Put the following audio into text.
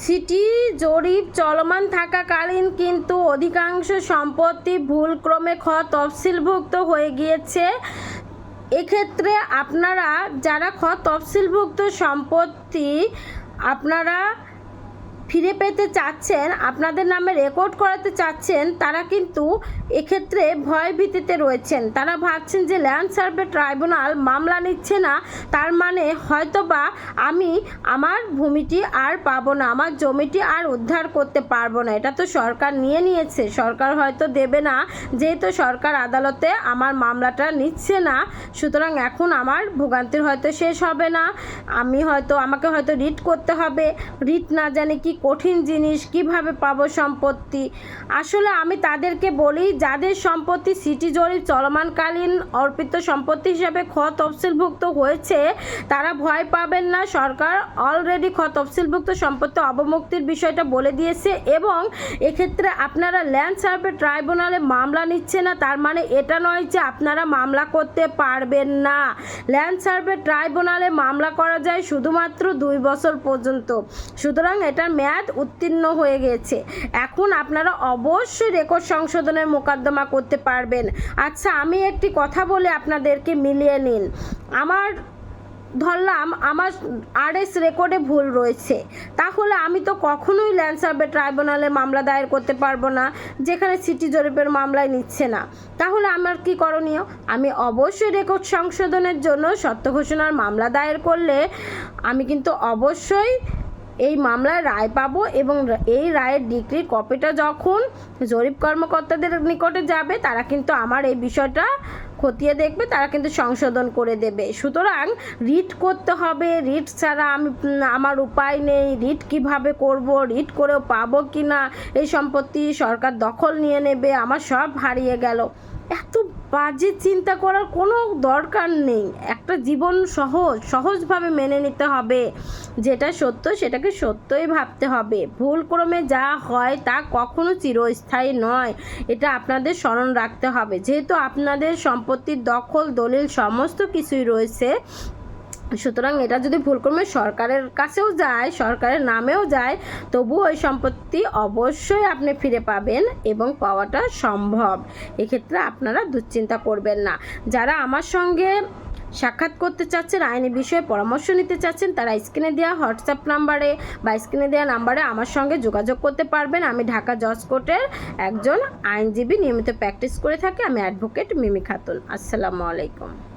City জরিপ চলমান থাকাকালীন কিন্তু অধিকাংশ সম্পত্তি ভুলক্রমে খ তফসিলভুক্ত হয়ে গিয়েছে। এক্ষেত্রে আপনারা, যারা খ তফসিলভুক্ত সম্পত্তি, আপনারা ফিরে পেতে চাচ্ছেন, আপনাদের নামে রেকর্ড করাতে চাচ্ছেন, তারা কিন্তু এক্ষেত্রে ভয় ভীতিতে রয়েছেন। তারা ভাবছেন যে ল্যান্ড সার্ভে ট্রাইব্যুনাল মামলা নিচ্ছে না, তার মানে হয়তোবা আমি আমার ভূমিটি আর পাবো না, আমার জমিটি আর উদ্ধার করতে পারব না। এটা তো সরকার নিয়ে নিয়েছে, সরকার হয়তো দেবে না, যেহেতু সরকার আদালতে আমার মামলাটা নিচ্ছে না, সুতরাং এখন আমার ভোগান্তির হয়তো শেষ হবে না, আমি হয়তো, আমাকে হয়তো রিট করতে হবে, রিট না জানি কি কঠিন জিনিস, কীভাবে পাবো সম্পত্তি? আসলে আমি তাদেরকে বলি, যাদের সম্পত্তি সিটি জরিপ চলমানকালীন অর্পিত সম্পত্তি হিসাবে খ তফসিলভুক্ত হয়েছে, তারা ভয় পাবেন না। সরকার অলরেডি খ তফসিলভুক্ত সম্পত্তি অবমুক্তির বিষয়টা বলে দিয়েছে এবং এক্ষেত্রে আপনারা ল্যান্ড সার্ভে ট্রাইব্যুনালে মামলা নিচ্ছে না, তার মানে এটা নয় যে আপনারা মামলা করতে পারবেন না। ল্যান্ড সার্ভে ট্রাইব্যুনালে মামলা করা যায় শুধুমাত্র দুই বছর পর্যন্ত। সুতরাং এটার মেয়াদ উত্তীর্ণ হয়ে গেছে। এখন আপনারা অবশ্যই রেকর্ড সংশোধনের মোকদ্দমা করতে পারবেন। আচ্ছা আমি একটি কথা বলে আপনাদেরকে মিলিয়ে নিন। আমার, ধরলাম, আমার আরএস রেকর্ডে ভুল রয়েছে। তাহলে আমি তো কখনোই ল্যান্ড সার্ভে ট্রাইব্যুনালে মামলা দায়ের করতে পারব না, যেখানে সিটি জরিপের মামলায় নিচ্ছে না। তাহলে আমার কি করণীয়? আমি অবশ্যই রেকর্ড সংশোধনের জন্য সত্য ঘোষণার মামলা দায়ের করলে আমি কিন্তু অবশ্যই এই মামলায় রায় পাবো এবং এই রায়ের ডিগ্রির কপিটা যখন জরিপ কর্মকর্তাদের নিকটে যাবে, তারা কিন্তু আমার এই বিষয়টা খতিয়ে দেখবে, তারা কিন্তু সংশোধন করে দেবে। সুতরাং রিট করতে হবে। রিট ছাড়া আমি, আমার উপায় নেই। রিট কীভাবে করব, রিট করেও পাবো কি না এই সম্পত্তি সরকার দখল নিয়ে নেবে, আমার সব হারিয়ে গেল। এত বাজে চিন্তা করার কোনো দরকার নেই। একটা জীবন সহজ সহজভাবে মেনে নিতে হবে। যেটা সত্য, সেটাকে সত্যই ভাবতে হবে। ভুল ক্রমে যা হয় তা কখনো চিরস্থায়ী নয়। এটা আপনাদের স্মরণ রাখতে হবে। যেহেতু আপনাদের সম্পত্তির দখল, দলিল, সমস্ত কিছুই রয়েছে সুতরাং এটা যদি ভুলক্রমে সরকারের কাছেও যায়, সরকারের নামেও যায় তবু ওই সম্পত্তি অবশ্যই আপনি ফিরে পাবেন এবং পাওয়াটা সম্ভব। এক্ষেত্রে আপনারা দুশ্চিন্তা করবেন না। যারা আমার সঙ্গে সাক্ষাৎ করতে চাচ্ছেন, আইনি বিষয়ে পরামর্শ নিতে চাচ্ছেন, তারা স্ক্রিনে দেওয়া হোয়াটসঅ্যাপ নাম্বারে বা স্ক্রিনে দেওয়া নাম্বারে আমার সঙ্গে যোগাযোগ করতে পারবেন। আমি ঢাকা জজ কোর্টের একজন আইনজীবী নিয়মিত প্র্যাকটিস করে থাকি। আমি অ্যাডভোকেট মিমি খাতুন। আসসালামু আলাইকুম।